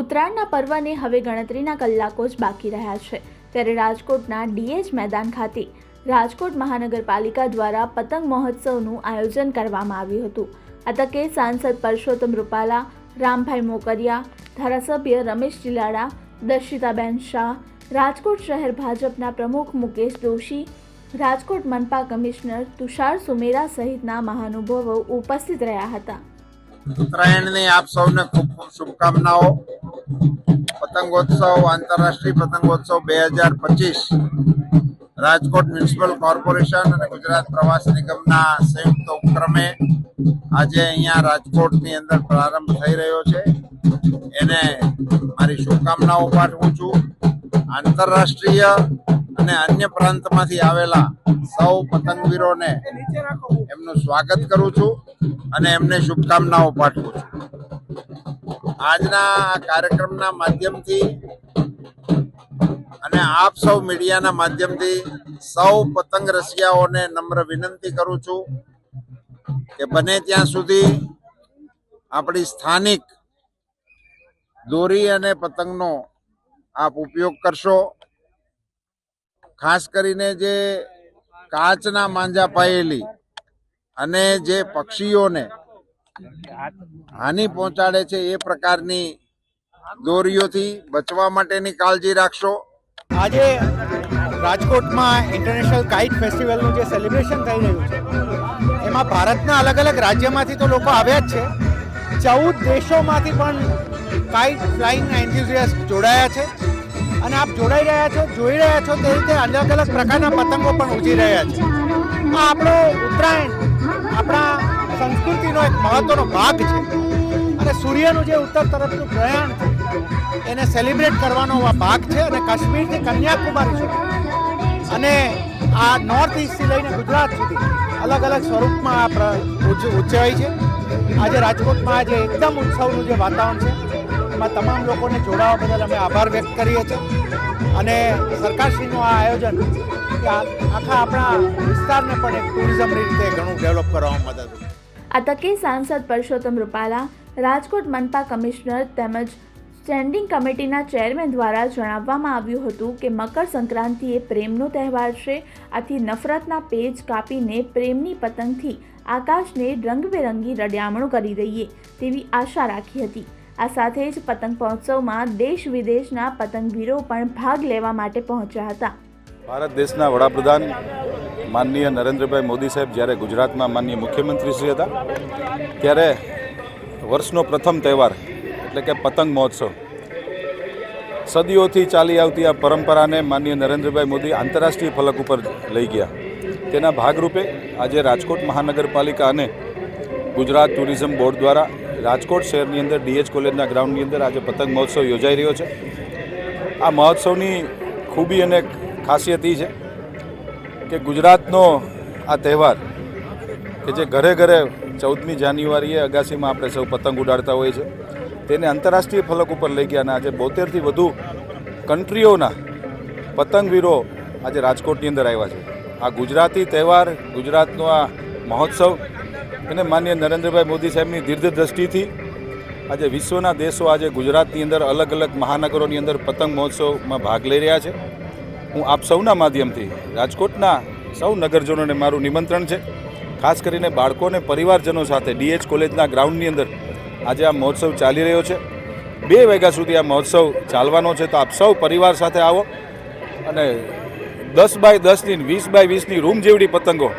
ઉત્તરાયણના પર્વને હવે ગણતરીના કલાકો જ બાકી રહ્યા છે. ત્યારે રાજકોટના ડીએચ મેદાન ખાતે રાજકોટ મહાનગરપાલિકા દ્વારા પતંગ મહોત્સવનું આયોજન કરવામાં આવ્યું હતું. આ તકે સાંસદ પરસોત્તમ રૂપાલા, રામભાઈ મોકરિયા, ધારાસભ્ય રમેશ ચિલાડા, દર્શિતાબેન શાહ, રાજકોટ શહેર ભાજપના પ્રમુખ મુકેશ દોશી, રાજકોટ મનપા કમિશનર તુષાર સુમેરા સહિતના મહાનુભાવો ઉપસ્થિત રહ્યા હતા. ઉત્તરાયણની આપ સૌને ખૂબ ખૂબ શુભકામનાઓ. પતંગોત્સવ, આંતરરાષ્ટ્રીય પતંગોત્સવ બે હજાર પચીસ. રાજકોટ મ્યુનિસિપલ કોર્પોરેશન અને ગુજરાત પ્રવાસ નિગમના સંયુક્ત ઉપક્રમે આજે અહીંયા રાજકોટની અંદર પ્રારંભ થઈ રહ્યો છે. એને મારી શુભકામનાઓ પાઠવું છું. આંતરરાષ્ટ્રીય અને અન્ય પ્રાંતમાંથી આવેલા સૌ પતંગવીરોને એમનું સ્વાગત કરું છું અને એમને શુભકામનાઓ પાઠવું છું. આજના આ કાર્યક્રમના માધ્યમથી અને આપ સૌ મીડિયાના માધ્યમથી સૌ પતંગ રસિયાઓને નમ્ર વિનંતી કરું છું કે બને ત્યાં સુધી આપણી સ્થાનિક દોરી અને પતંગનો આપ ઉપયોગ કરશો. ખાસ કરીને જે કાચના માંજા પાયેલી અને જે પક્ષીઓને હાનિ પહોંચાડે છે એ પ્રકારની દોરીઓથી બચવા માટેની કાળજી રાખશો. આજે રાજકોટમાં ઇન્ટરનેશનલ કાઇટ ફેસ્ટિવલનું જે સેલિબ્રેશન થઈ રહ્યું છે, એમાં ભારતના અલગ અલગ રાજ્યમાંથી તો લોકો આવ્યા જ છે. ચૌદ દેશોમાંથી પણ કાઇટ ફ્લાઇંગ એન્થ્યુઝિયાસ્ટ જોડાયા છે. અને આપ જોડાઈ રહ્યા છો, જોઈ રહ્યા છો તે રીતે અલગ અલગ પ્રકારના પતંગો પણ ઉજી રહ્યા છે. આ આપણો ઉત્તરાયણ, આપણા સંસ્કૃતિનો એક મહત્વનો ભાગ છે. અને સૂર્યનું જે ઉત્તર તરફનું પ્રયાણ છે એને સેલિબ્રેટ કરવાનો આ ભાગ છે અને કાશ્મીરથી કન્યાકુમારી સુધી. અને આ નોર્થ ઇસ્ટથી લઈને ગુજરાત સુધી અલગ અલગ સ્વરૂપમાં આ ઉજવાય છે. આજે રાજકોટમાં આજે એકદમ ઉત્સવનું જે વાતાવરણ છે, એમાં તમામ લોકોને જોડાવા બદલ અમે આભાર વ્યક્ત કરીએ છીએ. અને સરકારશ્રીનું આ આયોજન આખા આપણા વિસ્તારને પણ એક ટુરિઝમ રીતે ઘણું ડેવલપ કરવામાં મદદરૂપ આ તકે સાંસદ પરસોત્તમ રૂપાલા, રાજકોટ મનપા કમિશનર તેમજ સ્ટેન્ડિંગ કમિટીના ચેરમેન દ્વારા જણાવવામાં આવ્યું હતું કે મકર સંક્રાંતિ એ પ્રેમનો તહેવાર છે. આથી નફરતના પેજ કાપીને પ્રેમની પતંગથી આકાશને રંગબેરંગી રડિયામણું કરી દઈએ તેવી આશા રાખી હતી. આ સાથે જ પતંગ મહોત્સવમાં દેશ વિદેશના પતંગવીરો પણ ભાગ લેવા માટે પહોંચ્યા હતા. ભારત દેશના વડાપ્રધાન માનનીય નરેન્દ્રભાઈ મોદી સાહેબ જ્યારે ગુજરાતમાં માનનીય મુખ્યમંત્રી શ્રી હતા, ત્યારે વર્ષનો પ્રથમ તહેવાર, એટલે કે પતંગ મહોત્સવ, સદીઓથી ચાલી આવતી આ પરંપરાને માનનીય નરેન્દ્રભાઈ મોદી આંતરરાષ્ટ્રીય ફલક ઉપર લઈ ગયા. તેના ભાગરૂપે આજે રાજકોટ મહાનગરપાલિકા અને ગુજરાત ટુરિઝમ બોર્ડ દ્વારા રાજકોટ શહેરની અંદર ડીએચ કોલેજના ગ્રાઉન્ડની અંદર આજે પતંગ મહોત્સવ યોજાઈ રહ્યો છે. આ મહોત્સવની ખૂબી અને ખાસિયત એ છે કે ગુજરાતનો આ તહેવાર કે જે ઘરે ઘરે ચૌદમી જાન્યુઆરીએ અગાસીમાં આપણે સૌ પતંગ ઉડાડતા હોઈએ છીએ, તેને આંતરરાષ્ટ્રીય ફલક ઉપર લઈ ગયા અને આજે બોતેરથી વધુ કન્ટ્રીઓના પતંગવીરો આજે રાજકોટની અંદર આવ્યા છે. આ ગુજરાતી તહેવાર, ગુજરાતનો આ મહોત્સવ એને માન્ય નરેન્દ્રભાઈ મોદી સાહેબની દીર્ઘ દ્રષ્ટિથી આજે વિશ્વના દેશો આજે ગુજરાતની અંદર અલગ અલગ મહાનગરોની અંદર પતંગ મહોત્સવમાં ભાગ લઈ રહ્યા છે. હું આપ સૌના માધ્યમથી રાજકોટના સૌ નગરજનોને મારું નિમંત્રણ છે. ખાસ કરીને બાળકો અને પરિવારજનો સાથે ડીએચ કોલેજના ગ્રાઉન્ડની અંદર આજે આ મહોત્સવ ચાલી રહ્યો છે. બે વાગ્યા સુધી આ મહોત્સવ ચાલવાનો છે તો આપ સૌ પરિવાર સાથે આવો અને દસ બાય દસની વીસ બાય વીસની રૂમ જેવડી પતંગો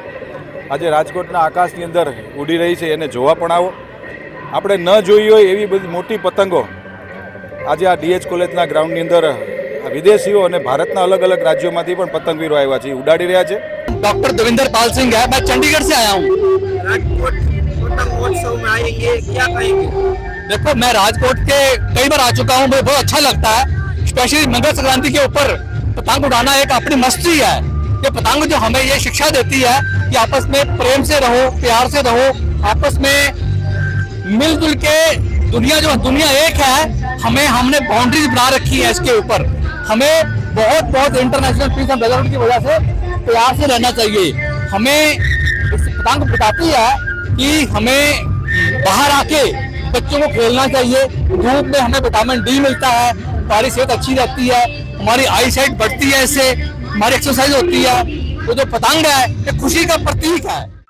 આજે રાજકોટના આકાશની અંદર ઉડી રહી છે એને જોવા પણ આવો. આપણે ન જોઈ હોય એવી બધી મોટી પતંગો આજે આ ડીએચ કોલેજના ગ્રાઉન્ડની અંદર વિદેશીઓ અને ભારતના અલગ અલગ રાજ્યોમાંથી પણ પતંગવીરો આવ્યા છે એ ઉડાડી રહ્યા છે डॉक्टर देवेंद्र पाल सिंह है मैं चंडीगढ़ से आया हूँ રાજકોટ પતંગ મહોત્સવ में आएंगे क्या कहेंगे देखो मैं राजकोट के कई बार आ चुका हूँ मुझे बहुत अच्छा लगता है स्पेशली मकर संक्रांति के ऊपर पतंग उड़ाना एक अपनी मस्ती है ये पतंग जो हमें ये शिक्षा देती है कि आपस में प्रेम से रहो प्यार से रहो आपस में मिलजुल के दुनिया जो दुनिया एक है हमें हमने बाउंड्रीज बना रखी है इसके ऊपर हमें बहुत बहुत इंटरनेशनल पीस एंड डेवलपमेंट की वजह से प्यार से रहना चाहिए। हमें इस पतंग बताती है कि हमें बाहर आके बच्चों को खेलना चाहिए। धूप में हमें विटामिन डी मिलता है, हमारी सेहत अच्छी रहती है, हमारी आई साइट बढ़ती है इससे, हमारी एक्सरसाइज होती है। वो जो पतंग है, ये खुशी का प्रतीक है।